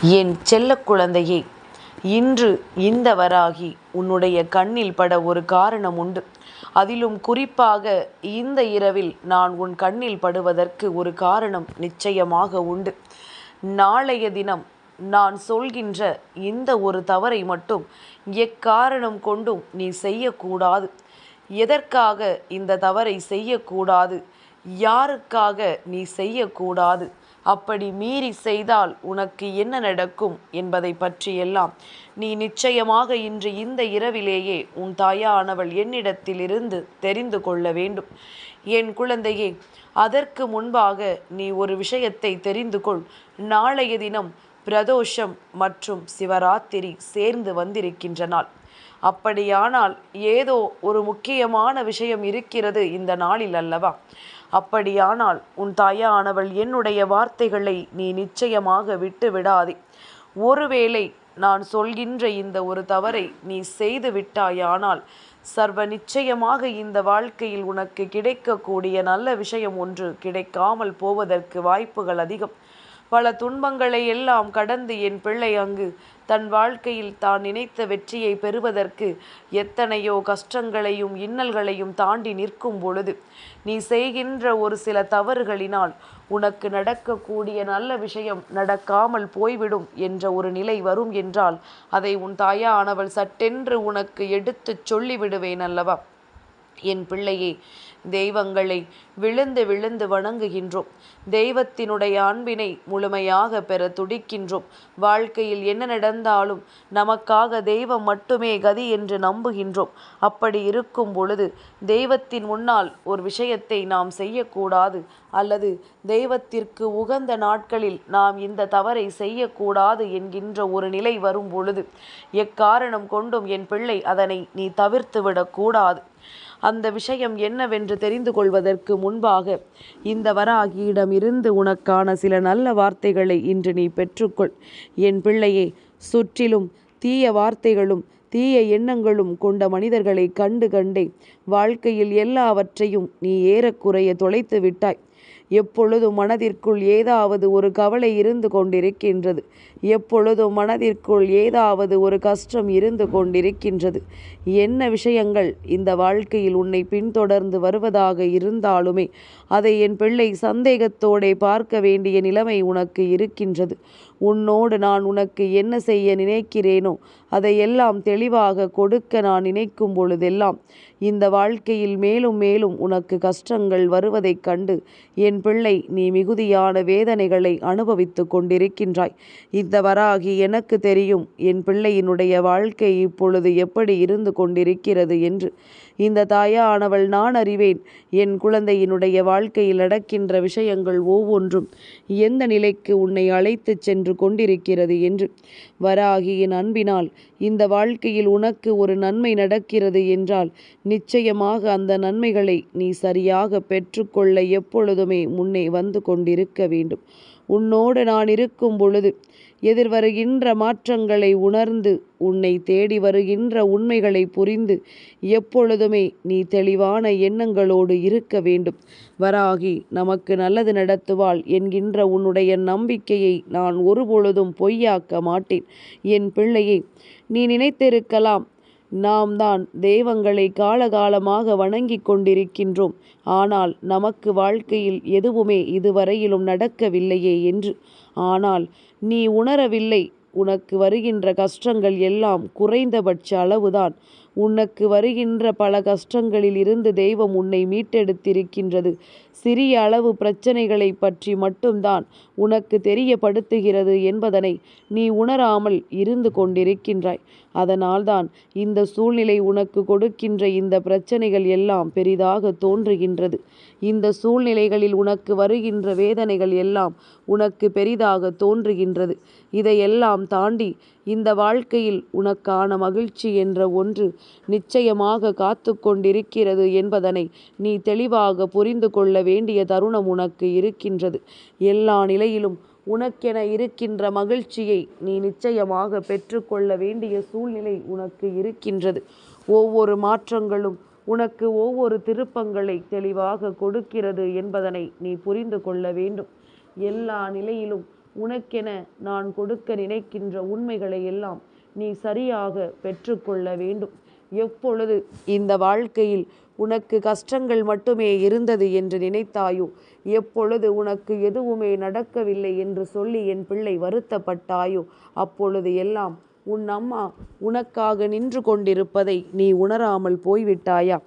என் செல்ல குழந்தையே இன்று இந்த வராகி உன்னுடைய கண்ணில் பட ஒரு காரணம் உண்டு. அதிலும் குறிப்பாக இந்த இரவில் நான் உன் கண்ணில் படுவதற்கு ஒரு காரணம் நிச்சயமாக உண்டு. நாளைய தினம் நான் சொல்கின்ற இந்த ஒரு தவறை மட்டும் எக்காரணம் கொண்டும் நீ செய்யக்கூடாது. எதற்காக இந்த தவறை செய்யக்கூடாது? யாருக்காக நீ செய்யக்கூடாது? அப்படி மீறி செய்தால் உனக்கு என்ன நடக்கும் என்பதை பற்றியெல்லாம் நீ நிச்சயமாக இன்று இந்த இரவிலேயே உன் தாயானவள் என்னிடத்திலிருந்து தெரிந்து கொள்ள வேண்டும். என் குழந்தையே அதற்கு முன்பாக நீ ஒரு விஷயத்தை தெரிந்து கொள். நாளைய தினம் பிரதோஷம் மற்றும் சிவராத்திரி சேர்ந்து வந்திருக்கின்ற நாள். அப்படியானால் ஏதோ ஒரு முக்கியமான விஷயம் இருக்கிறது இந்த நாளில் அல்லவா? அப்படியானால் உன் தாயானவள் என்னுடைய வார்த்தைகளை நீ நிச்சயமாக விட்டு விடாதே ஒருவேளை நான் சொல்கின்ற இந்த ஒரு தவறை நீ செய்து விட்டாயானால் சர்வ நிச்சயமாக இந்த வாழ்க்கையில் உனக்கு கிடைக்கக்கூடிய நல்ல விஷயம் ஒன்று கிடைக்காமல் போவதற்கு வாய்ப்புகள் அதிகம். பல துன்பங்களை எல்லாம் கடந்து என் பிள்ளை அங்கு தன் வாழ்க்கையில் தான் நினைத்த வெற்றியை பெறுவதற்கு எத்தனையோ கஷ்டங்களையும் இன்னல்களையும் தாண்டி நிற்கும் பொழுது நீ செய்கின்ற ஒரு சில தவறுகளினால் உனக்கு நடக்கக்கூடிய நல்ல விஷயம் நடக்காமல் போய்விடும் என்ற ஒரு நிலை வரும் என்றால் அதை உன் தாயானவள் சட்டென்று உனக்கு எடுத்துச் சொல்லிவிடுவேன் அல்லவா? என் பிள்ளையே தெய்வங்களை விழுந்து விழுந்து வணங்குகின்றோம். தெய்வத்தினுடைய அன்பினை முழுமையாக பெற துடிக்கின்றோம். வாழ்க்கையில் என்ன நடந்தாலும் நமக்காக தெய்வம் மட்டுமே கதி என்று நம்புகின்றோம். அப்படி இருக்கும் பொழுது தெய்வத்தின் முன்னால் ஒரு விஷயத்தை நாம் செய்யக்கூடாது அல்லது தெய்வத்திற்கு உகந்த நாட்களில் நாம் இந்த தவறை செய்யக்கூடாது என்கின்ற ஒரு நிலை வரும் பொழுது எக்காரணம் கொண்டும் என் பிள்ளை அதனை நீ தவிர்த்து விடக்கூடாது அந்த விஷயம் என்னவென்று தெரிந்து கொள்வதற்கு முன்பாக இந்த வராகியிடமிருந்து உனக்கான சில நல்ல வார்த்தைகளை இன்று நீ பெற்றுக்கொள். என் பிள்ளையே சுற்றிலும் தீய வார்த்தைகளும் தீய எண்ணங்களும் கொண்ட மனிதர்களை கண்டு கண்டே வாழ்க்கையில் எல்லாவற்றையும் நீ ஏறக்குறைய தொலைத்து விட்டாய். எப்பொழுதும் மனதிற்குள் ஏதாவது ஒரு கவலை இருந்து கொண்டிருக்கின்றது. எப்பொழுதும் மனதிற்குள் ஏதாவது ஒரு கஷ்டம் இருந்து கொண்டிருக்கின்றது. என்ன விஷயங்கள்? இந்த வாழ்க்கையில் உன்னை பின்தொடர்ந்து வருவதாக இருந்தாலுமே அதை என் பிள்ளை சந்தேகத்தோடே பார்க்க வேண்டிய நிலைமை உனக்கு இருக்கின்றது. உன்னோடு நான் உனக்கு என்ன செய்ய நினைக்கிறேனோ அதையெல்லாம் தெளிவாக கொடுக்க நான் நினைக்கும் பொழுதெல்லாம் இந்த வாழ்க்கையில் மேலும் மேலும் உனக்கு கஷ்டங்கள் வருவதைக் கண்டு என் பிள்ளை நீ மிகுதியான வேதனைகளை அனுபவித்து கொண்டிருக்கின்றாய். இந்த வராகி எனக்கு தெரியும் என் பிள்ளையினுடைய வாழ்க்கை இப்பொழுது எப்படி இருந்து கொண்டிருக்கிறது என்று. இந்த தாயானவள் நான் அறிவேன். என் குழந்தையினுடைய வாழ்க்கையில் நடக்கின்ற விஷயங்கள் ஒவ்வொன்றும் எந்த நிலைக்கு உன்னை அழைத்துச் சென்று கொண்டிருக்கிறது என்று. வராகியின் அன்பினால் இந்த வாழ்க்கையில் உனக்கு ஒரு நன்மை நடக்கிறது என்றால் நிச்சயமாக அந்த நன்மைகளை நீ சரியாக பெற்றுக்கொள்ள எப்பொழுதுமே முன்னே வந்து கொண்டிருக்க வேண்டும். உன்னோடு நான் இருக்கும் பொழுது எதிர்வருகின்ற மாற்றங்களை உணர்ந்து உன்னை தேடி வருகின்ற உண்மைகளை புரிந்து எப்பொழுதுமே நீ தெளிவான எண்ணங்களோடு இருக்க வேண்டும். வராகி நமக்கு நல்லது நடத்துவாள் என்கின்ற உன்னுடைய நம்பிக்கையை நான் ஒருபொழுதும் பொய்யாக்க மாட்டேன். என் பிள்ளையை நீ நினைத்திருக்கலாம் நாம் தான் தெய்வங்களை காலகாலமாக வணங்கிக் கொண்டிருக்கின்றோம். ஆனால் நமக்கு வாழ்க்கையில் எதுவுமே இதுவரையிலும் நடக்கவில்லையே என்று. ஆனால் நீ உணரவில்லை உனக்கு வருகின்ற கஷ்டங்கள் எல்லாம் குறைந்தபட்ச அளவுதான். உனக்கு வருகின்ற பல கஷ்டங்களில் இருந்து தெய்வம் உன்னை மீட்டெடுத்திருக்கின்றது. சிறிய அளவு பிரச்சனைகளை பற்றி மட்டும்தான் உனக்கு தெரியப்படுத்துகிறது என்பதனை நீ உணராமல் இருந்து கொண்டிருக்கின்றாய். அதனால்தான் இந்த சூழ்நிலை உனக்கு கொடுக்கின்ற இந்த பிரச்சனைகள் எல்லாம் பெரிதாக தோன்றுகின்றது. இந்த சூழ்நிலைகளில் உனக்கு வருகின்ற வேதனைகள் எல்லாம் உனக்கு பெரிதாக தோன்றுகின்றது. இதையெல்லாம் தாண்டி இந்த வாழ்க்கையில் உனக்கான மகிழ்ச்சி என்ற ஒன்று நிச்சயமாக காத்து கொண்டிருக்கிறது என்பதனை நீ தெளிவாக புரிந்து கொள்ள வேண்டிய தருணம் உனக்கு இருக்கின்றது. எல்லா நிலை நிலையிலும் உனக்கென இருக்கின்ற மகிழ்ச்சியை நீ நிச்சயமாக பெற்றுக்கொள்ள வேண்டிய சூழ்நிலை உனக்கு இருக்கின்றது. ஒவ்வொரு மாற்றங்களும் உனக்கு ஒவ்வொரு திருப்பங்களை தெளிவாக கொடுக்கிறது என்பதனை நீ புரிந்து கொள்ள வேண்டும். எல்லா நிலையிலும் உனக்கென நான் கொடுக்க நினைக்கின்ற உண்மைகளை எல்லாம் நீ சரியாக பெற்றுக்கொள்ள வேண்டும். எப்பொழுது இந்த வாழ்க்கையில் உனக்கு கஷ்டங்கள் மட்டுமே இருந்தது என்று நினைத்தாயோ? எப்பொழுது உனக்கு எதுவுமே நடக்கவில்லை என்று சொல்லி என் பிள்ளை வருத்தப்பட்டாயோ? அப்பொழுது எல்லாம் உன் அம்மா உனக்காக நின்று கொண்டிருப்பதை நீ உணராமல் போய்விட்டாயா?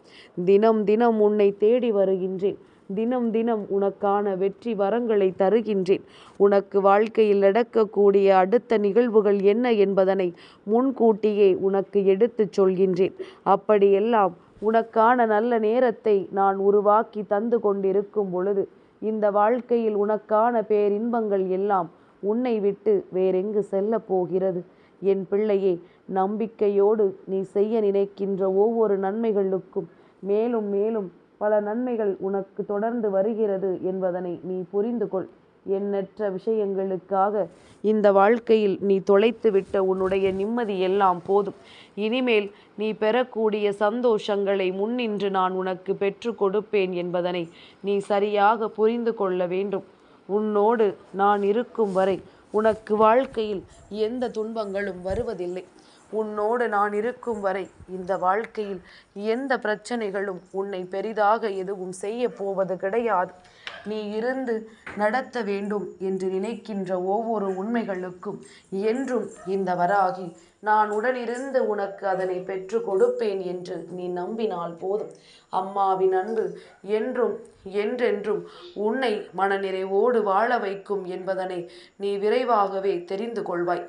தினம் தினம் உன்னை தேடி வருகின்றேன். தினம் தினம் உனக்கான வெற்றி வரங்களை தருகின்றேன். உனக்கு வாழ்க்கையில் நடக்கக்கூடிய அடுத்த நிகழ்வுகள் என்ன என்பதனை முன்கூட்டியே உனக்கு எடுத்துச் சொல்கின்றேன். அப்படியெல்லாம் உனக்கான நல்ல நேரத்தை நான் உருவாக்கி தந்து கொண்டிருக்கும் பொழுது இந்த வாழ்க்கையில் உனக்கான பேரின்பங்கள் எல்லாம் உன்னை விட்டு வேறெங்கு செல்ல போகிறது? என் பிள்ளையே நம்பிக்கையோடு நீ செய்ய நினைக்கின்ற ஒவ்வொரு நன்மைகளுக்கும் மேலும் மேலும் பல நன்மைகள் உனக்கு தொடர்ந்து வருகிறது என்பதனை நீ புரிந்து கொள் எண்ணற்ற விஷயங்களுக்காக இந்த வாழ்க்கையில் நீ தொலைத்து விட்ட உன்னுடைய நிம்மதி எல்லாம் போதும். இனிமேல் நீ பெறக்கூடிய சந்தோஷங்களை முன்னின்று நான் உனக்கு பெற்று கொடுப்பேன் என்பதனை நீ சரியாக புரிந்து கொள்ள வேண்டும். உன்னோடு நான் இருக்கும் வரை உனக்கு வாழ்க்கையில் எந்த துன்பங்களும் வருவதில்லை. உன்னோடு நான் இருக்கும் வரை இந்த வாழ்க்கையில் எந்த பிரச்சனைகளும் உன்னை பெரிதாக எதுவும் செய்ய போவது கிடையாது. நீ இருந்து நடத்த வேண்டும் என்று நினைக்கின்ற ஒவ்வொரு உண்மைகளுக்கும் என்றும் இந்த வராகி நான் உடனிருந்து உனக்கு அதனை பெற்று கொடுப்பேன் என்று நீ நம்பினால் போதும். அம்மாவின் அன்பு என்றும் என்றென்றும் உன்னை மனநிறைவோடு வாழ வைக்கும் என்பதனை நீ விரைவாகவே தெரிந்து கொள்வாய்.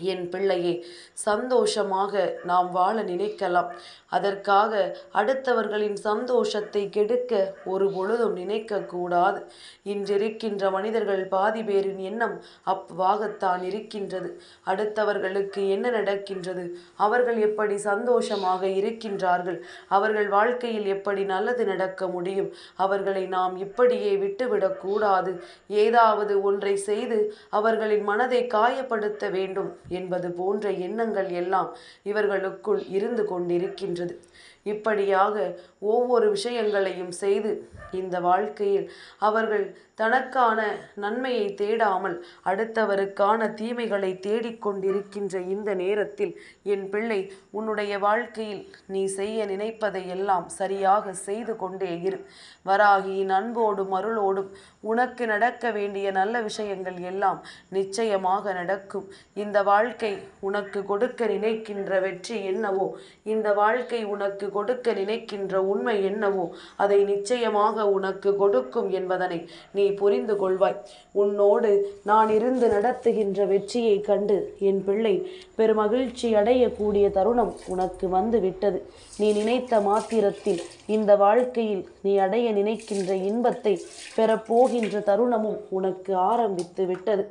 என் பிள்ளையே சந்தோஷமாக நாம் வாழ நினைக்கலாம். அதற்காக அடுத்தவர்களின் சந்தோஷத்தை கெடுக்க ஒரு பொழுதும் நினைக்கக்கூடாது. இன்றிருக்கின்ற மனிதர்கள் பாதி பேரின் எண்ணம் அவ்வாகத்தான் இருக்கின்றது. அடுத்தவர்களுக்கு என்ன நடக்கின்றது? அவர்கள் எப்படி சந்தோஷமாக இருக்கின்றார்கள்? அவர்கள் வாழ்க்கையில் எப்படி நல்லது நடக்க முடியும்? அவர்களை நாம் இப்படியே விட்டுவிடக்கூடாது. ஏதாவது ஒன்றை செய்து அவர்களின் மனதை காயப்படுத்த வேண்டும். என்பது போன்ற எண்ணங்கள் எல்லாம் இவர்களுக்குள் இருந்து கொண்டிருக்கின்றது. இப்படியாக ஒவ்வொரு விஷயங்களையும் செய்து இந்த வாழ்க்கையில் அவர்கள் தனக்கான நன்மையை தேடாமல் அடுத்தவருக்கான தீமைகளை தேடிக்கொண்டிருக்கின்ற இந்த நேரத்தில் என் பிள்ளை உன்னுடைய வாழ்க்கையில் நீ செய்ய நினைப்பதை எல்லாம் சரியாக செய்து கொண்டே இரு. வராகியின் அன்போடும் அருளோடும் உனக்கு நடக்க வேண்டிய நல்ல விஷயங்கள் எல்லாம் நிச்சயமாக நடக்கும். இந்த வாழ்க்கை உனக்கு கொடுக்க நினைக்கின்ற வெற்றி என்னவோ? இந்த வாழ்க்கை உனக்கு கொடுக்க நினைக்கின்ற உண்மை என்னவோ அதை நிச்சயமாக உனக்கு கொடுக்கும் என்பதனை நீ புரிந்து கொள்வாய். உன்னோடு நான் இருந்து நடத்துகின்ற வெற்றியை கண்டு என் பிள்ளை பெருமகிழ்ச்சி அடையக்கூடிய தருணம் உனக்கு வந்து விட்டது நீ நினைத்த மாத்திரத்தில் இந்த வாழ்க்கையில் நீ அடைய நினைக்கின்ற இன்பத்தை பெறப்போகின்ற தருணமும் உனக்கு ஆரம்பித்து விட்டது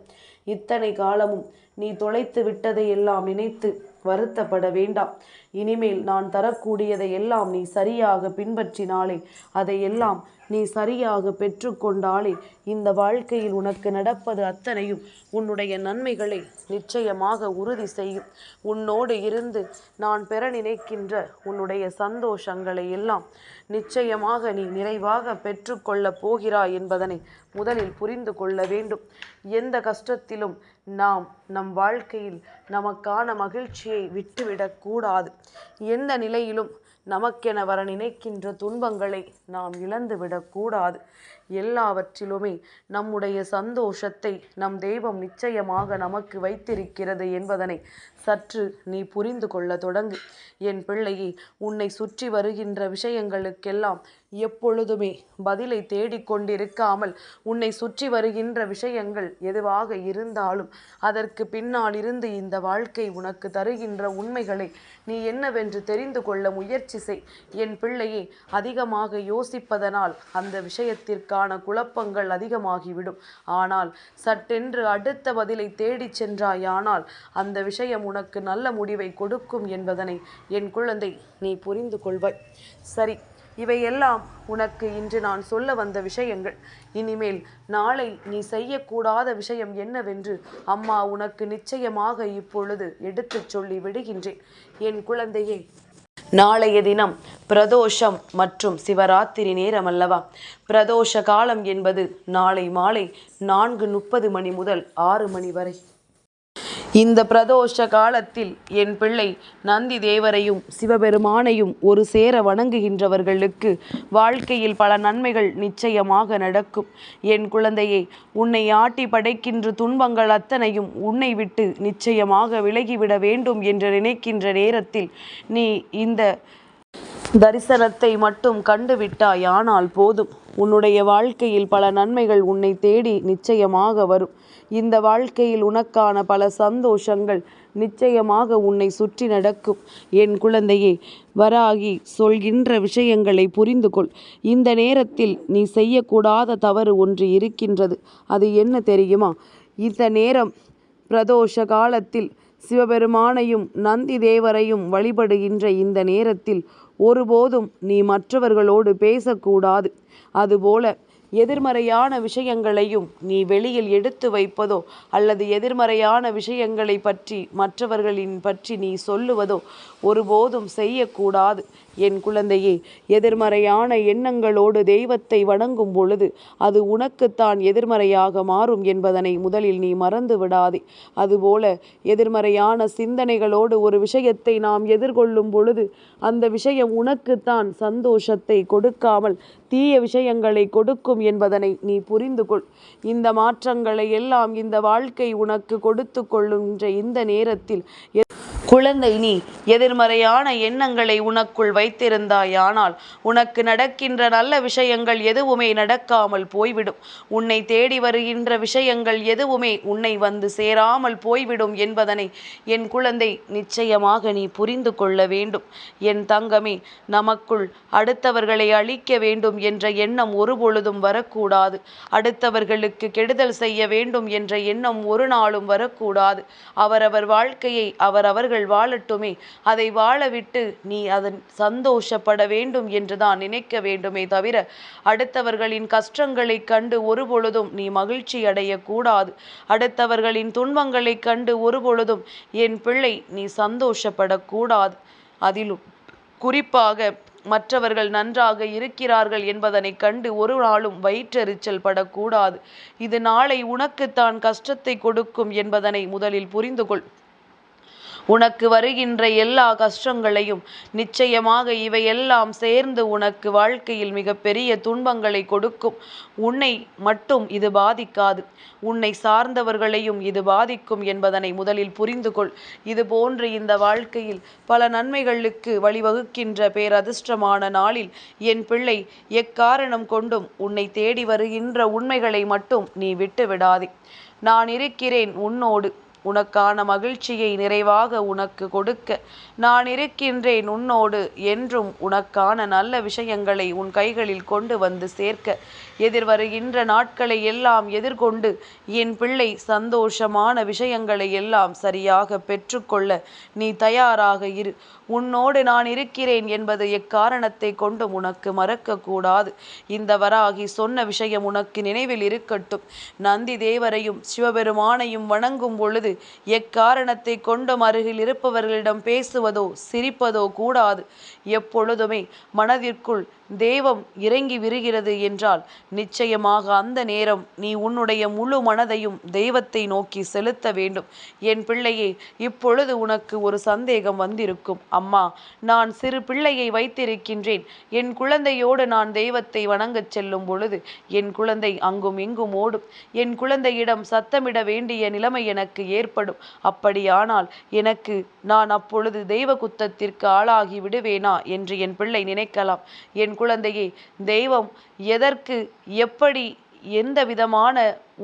இத்தனை காலமும் நீ தொலைத்து விட்டதை எல்லாம் நினைத்து வருத்தப்பட வேண்டாம். இனிமேல் நான் தரக்கூடியதை எல்லாம் நீ சரியாக பின்பற்றினாலே அதையெல்லாம் நீ சரியாக பெற்றுக்கொண்டாலே இந்த வாழ்க்கையில் உனக்கு நடப்பது அத்தனையும் உன்னுடைய நன்மைகளை நிச்சயமாக உறுதி செய்யும். உன்னோடு இருந்து நான் பெற நினைக்கின்ற உன்னுடைய சந்தோஷங்களை எல்லாம் நிச்சயமாக நீ நிறைவாக பெற்றுக்கொள்ளப் போகிறாய் என்பதனை முதலில் புரிந்து கொள்ள வேண்டும். எந்த கஷ்டத்திலும் நாம் நம் வாழ்க்கையில் நமக்கான மகிழ்ச்சியை விட்டுவிடக்கூடாது எந்த நிலையிலும் நமக்கென வர நினைக்கின்ற துன்பங்களை நாம் இழந்துவிடக்கூடாது எல்லாவற்றிலுமே நம்முடைய சந்தோஷத்தை நம் தெய்வம் நிச்சயமாக நமக்கு வைத்திருக்கிறது என்பதனை சற்று நீ புரிந்து கொள்ள தொடங்கு. என் பிள்ளையே உன்னை சுற்றி வருகின்ற விஷயங்களுக்கெல்லாம் எப்பொழுதுமே பதிலை தேடிக்கொண்டிருக்காமல் உன்னை சுற்றி வருகின்ற விஷயங்கள் எதுவாக இருந்தாலும் அதற்கு பின்னால் இருந்து இந்த வாழ்க்கை உனக்கு தருகின்ற உண்மைகளை நீ என்னவென்று தெரிந்து கொள்ள முயற்சி செய். என் பிள்ளையே அதிகமாக யோசிப்பதனால் அந்த விஷயத்திற்கான குழப்பங்கள் அதிகமாகிவிடும். ஆனால் சட்டென்று அடுத்த பதிலை தேடிச் சென்றாயானால் அந்த விஷயம் உனக்கு நல்ல முடிவை கொடுக்கும் என்பதனை என் குழந்தை நீ புரிந்து கொள்வாய். சரி இவையெல்லாம் உனக்கு இன்று நான் சொல்ல வந்த விஷயங்கள். இனிமேல் நாளை நீ செய்யக்கூடாத விஷயம் என்னவென்று அம்மா உனக்கு நிச்சயமாக இப்பொழுது எடுத்துச் சொல்லி விடுகின்றேன். என் குழந்தையே நாளைய தினம் பிரதோஷம் மற்றும் சிவராத்திரி நேரம் அல்லவா பிரதோஷ காலம் என்பது நாளை மாலை நான்கு முப்பது மணி முதல் ஆறு மணி வரை. இந்த பிரதோஷ காலத்தில் என் பிள்ளை நந்தி தேவரையும் சிவபெருமானையும் ஒரு சேர வணங்குகின்றவர்களுக்கு வாழ்க்கையில் பல நன்மைகள் நிச்சயமாக நடக்கும். என் குழந்தையை உன்னை ஆட்டி படைக்கின்ற துன்பங்கள் அத்தனையும் உன்னை விட்டு நிச்சயமாக விலகிவிட வேண்டும் என்று நினைக்கின்ற நேரத்தில் நீ இந்த தரிசனத்தை மட்டும் கண்டுவிட்டாயானால் போதும். உன்னுடைய வாழ்க்கையில் பல நன்மைகள் உன்னை தேடி நிச்சயமாக வரும். இந்த வாழ்க்கையில் உனக்கான பல சந்தோஷங்கள் நிச்சயமாக உன்னை சுற்றி நடக்கும். என் குழந்தையே வராகி சொல்கின்ற விஷயங்களை புரிந்து கொள் இந்த நேரத்தில் நீ செய்யக்கூடாத தவறு ஒன்று இருக்கின்றது. அது என்ன தெரியுமா? இந்த நேரம் பிரதோஷ காலத்தில் சிவபெருமானையும் நந்தி தேவரையும் வழிபடுகின்ற இந்த நேரத்தில் ஒருபோதும் நீ மற்றவர்களோடு பேசக்கூடாது. அதுபோல எதிர்மறையான விஷயங்களையும் நீ வெளியில் எடுத்து வைப்பதோ அல்லது எதிர்மறையான விஷயங்களை பற்றி மற்றவர்களின் பற்றி நீ சொல்லுவதோ ஒருபோதும் செய்யக்கூடாது. என் குழந்தையே எதிர்மறையான எண்ணங்களோடு தெய்வத்தை வணங்கும் பொழுது அது உனக்குத்தான் எதிர்மறையாக மாறும் என்பதனை முதலில் நீ மறந்து விடாதே. அதுபோல எதிர்மறையான சிந்தனைகளோடு ஒரு விஷயத்தை நாம் எதிர்கொள்ளும் பொழுது அந்த விஷயம் உனக்குத்தான் சந்தோஷத்தை கொடுக்காமல் தீய விஷயங்களை கொடுக்கும் என்பதனை நீ புரிந்து கொள் இந்த மாற்றங்களை எல்லாம் இந்த வாழ்க்கை உனக்கு கொடுத்து கொள்ளுகின்ற இந்த நேரத்தில் குழந்தை நீ எதிர்மறையான எண்ணங்களை உனக்குள் வைத்திருந்தாயானால் உனக்கு நடக்கின்ற நல்ல விஷயங்கள் எதுவுமே நடக்காமல் போய்விடும். உன்னை தேடி வருகின்ற விஷயங்கள் எதுவுமே உன்னை வந்து சேராமல் போய்விடும் என்பதனை என் குழந்தை நிச்சயமாக நீ புரிந்து கொள்ள வேண்டும். என் தங்கமே நமக்குள் அடுத்தவர்களை அழிக்க வேண்டும் என்ற எண்ணம் ஒருபொழுதும் வரக்கூடாது. அடுத்தவர்களுக்கு கெடுதல் செய்ய வேண்டும் என்ற எண்ணம் ஒரு நாளும் வரக்கூடாது. அவரவர் வாழ்க்கையை அவரவர்கள் அவர்கள் வாழட்டுமே. அதை வாழவிட்டு நீ அதன் சந்தோஷப்பட வேண்டும் என்றுதான் நினைக்க வேண்டுமே தவிர அடுத்தவர்களின் கஷ்டங்களைக் கண்டு ஒருபொழுதும் நீ மகிழ்ச்சி அடையக்கூடாது. அடுத்தவர்களின் துன்பங்களைக் கண்டு ஒருபொழுதும் என் பிள்ளை நீ சந்தோஷப்படக்கூடாது. அதிலும் குறிப்பாக மற்றவர்கள் நன்றாக இருக்கிறார்கள் என்பதனை கண்டு ஒரு நாளும் வயிற்றெரிச்சல் படக்கூடாது. இது நாளை உனக்குத்தான் கஷ்டத்தை கொடுக்கும் என்பதனை முதலில் புரிந்து கொள் உனக்கு வருகின்ற எல்லா கஷ்டங்களையும் நிச்சயமாக இவையெல்லாம் சேர்ந்து உனக்கு வாழ்க்கையில் மிகப்பெரிய துன்பங்களை கொடுக்கும். உன்னை மட்டும் இது பாதிக்காது. உன்னை சார்ந்தவர்களையும் இது பாதிக்கும் என்பதனை முதலில் புரிந்து கொள். இது போன்று இந்த வாழ்க்கையில் பல நன்மைகளுக்கு வழிவகுக்கின்ற பேரதிர்ஷ்டமான நாளில் என் பிள்ளை எக்காரணம் கொண்டும் உன்னை தேடி வருகின்ற உண்மைகளை மட்டும் நீ விட்டு விடாதே நான் இருக்கிறேன் உன்னோடு. உனக்கான மகிழ்ச்சியை நிறைவாக உனக்கு கொடுக்க நான் இருக்கின்றேன் உன்னோடு என்றும் உனக்கான நல்ல விஷயங்களை உன் கைகளில் கொண்டு வந்து சேர்க்க. எதிர்வருகின்ற நாட்களை எல்லாம் எதிர்கொண்டு என் பிள்ளை சந்தோஷமான விஷயங்களை எல்லாம் சரியாக பெற்றுக்கொள்ள நீ தயாராக இரு. உன்னோடு நான் இருக்கிறேன் என்பது எக்காரணத்தை கொண்டும் உனக்கு மறக்கக்கூடாது. இந்த வராகி சொன்ன விஷயம் உனக்கு நினைவில் இருக்கட்டும். நந்தி தேவரையும் சிவபெருமானையும் வணங்கும் பொழுது எக்காரணத்தை கொண்டும் அருகில் இருப்பவர்களிடம் பேசுவதோ சிரிப்பதோ கூடாது. எப்பொழுதுமே மனதிற்குள் தெய்வம் இறங்கி விருகிறது என்றால் நிச்சயமாக அந்த நேரம் நீ உன்னுடைய முழு மனதையும் தெய்வத்தை நோக்கி செலுத்த வேண்டும். என் பிள்ளையே இப்பொழுது உனக்கு ஒரு சந்தேகம் வந்திருக்கும். அம்மா நான் சிறு பிள்ளையை வைத்திருக்கின்றேன். என் குழந்தையோடு நான் தெய்வத்தை வணங்கச் செல்லும் பொழுது என் குழந்தை அங்கும் இங்கும் ஓடும். என் குழந்தையிடம் சத்தமிட வேண்டிய நிலைமை எனக்கு ஏற்படும். அப்படியானால் எனக்கு நான் அப்பொழுது தெய்வ குத்தத்திற்கு ஆளாகி விடுவேனா என்று என் பிள்ளை நினைக்கலாம். என் குழந்தையே தெய்வம் எதற்கு எப்படி எந்த விதமான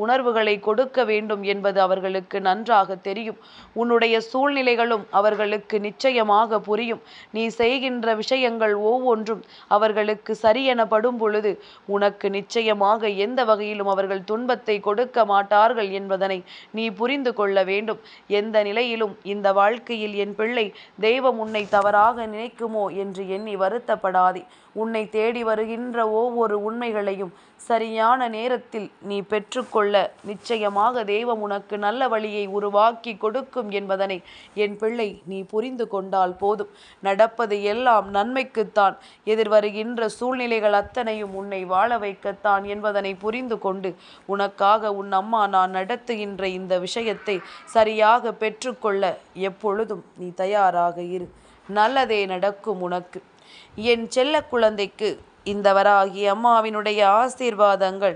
உணர்வுகளை கொடுக்க வேண்டும் என்பது அவர்களுக்கு நன்றாக தெரியும். உன்னுடைய சூழ்நிலைகளும் அவர்களுக்கு நிச்சயமாக புரியும். நீ செய்கின்ற விஷயங்கள் ஒவ்வொன்றும் அவர்களுக்கு சரியெனப்படும் பொழுது உனக்கு நிச்சயமாக எந்த வகையிலும் அவர்கள் துன்பத்தை கொடுக்க மாட்டார்கள் என்பதனை நீ புரிந்து கொள்ள வேண்டும். எந்த நிலையிலும் இந்த வாழ்க்கையில் என் பிள்ளை தெய்வம் உன்னை தவறாக நினைக்குமோ என்று எண்ணி வருத்தப்படாதே. உன்னை தேடி வருகின்ற ஒவ்வொரு உண்மைகளையும் சரியான நேரத்தில் நீ பெற்றுக்கொள் கொள்ள நிச்சயமாக தெய்வம் உனக்கு நல்ல வழியை உருவாக்கி கொடுக்கும் என்பதனை என் பிள்ளை நீ புரிந்து கொண்டால் போதும். நடப்பது எல்லாம் நன்மைக்குத்தான். எதிர்வருகின்ற சூழ்நிலைகள் அத்தனையும் உன்னை வாழ வைக்கத்தான் என்பதனை புரிந்து கொண்டு உனக்காக உன் அம்மா நான் நடத்துகின்ற இந்த விஷயத்தை சரியாக பெற்றுக்கொள்ள எப்பொழுதும் நீ தயாராக இரு. நல்லதே நடக்கும் உனக்கு. என் செல்ல குழந்தைக்கு இந்த வராகி அம்மாவினுடைய ஆசீர்வாதங்கள்